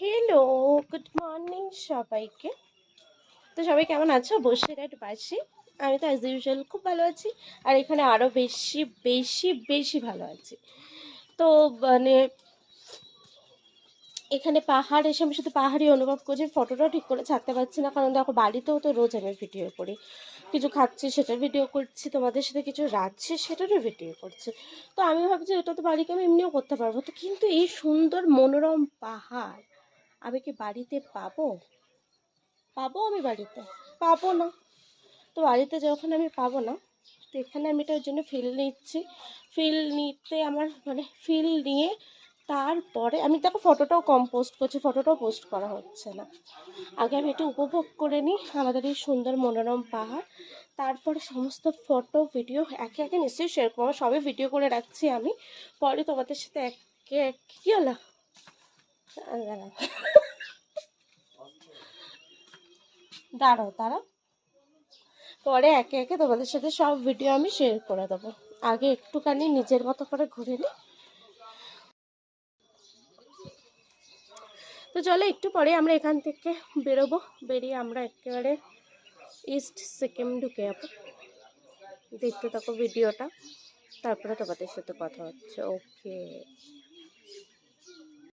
Hello good morning সবাইকে। তো সবাই কেমন আছো? বসে বসিরহাট বাসি আমি তো অ্যাজ ইউজুয়াল খুব ভালো আছি। আর এখানে আরও বেশি বেশি বেশি ভালো আছি। তো মানে এখানে পাহাড়, এসে আমি শুধু পাহাড়ই অনুভব করছি, ফটোটাও ঠিক করে ছাড়তে পারছি না। কারণ দেখো, বাড়িতেও তো রোজ আমি ভিডিও করি। কিছু খাচ্ছি সেটার ভিডিও করছি, তোমাদের সাথে কিছু রাখছি সেটারও ভিডিও করছি। তো আমি ভাবছি, এটা তো বাড়িকে আমি এমনিও করতে পারব। তো কিন্তু এই সুন্দর মনোরম পাহাড়, আমি কি বাড়িতে পাবো? পাবো আমি বাড়িতে? পাবো না। তো বাড়িতে যখন আমি পাবো না এখানে আমি এটার জন্য ফিল নিচ্ছি। ফিল নিতে আমার মানে ফিল নিয়ে তারপরে আমি দেখো ফটোটাও কম পোস্ট করছি ফটোটাও পোস্ট করা হচ্ছে না। আগে আমি একটু উপভোগ করে নিই, আমাদের এই সুন্দর মনোরম পাহাড়। তারপরে সমস্ত ফটো ভিডিও একে একে নিশ্চয়ই শেয়ার করব সবই ভিডিও করে রাখছি আমি। পরে তোমাদের সাথে একে এক কী হলো? দাঁড়াও দাঁড়াও। পরে একে একে তোমাদের সাথে সব ভিডিও আমি শেয়ার করে দেবো। আগে একটুখানি নিজের মতো করে ঘুরে নিই তো চলো একটু পরে আমরা এখান থেকে বেরোবো। বেরিয়ে আমরা একেবারে ইস্ট সিকিম ঢুকে যাব। দেখতে থাকো ভিডিওটা তারপরে তোমাদের সাথে কথা হচ্ছে। ওকে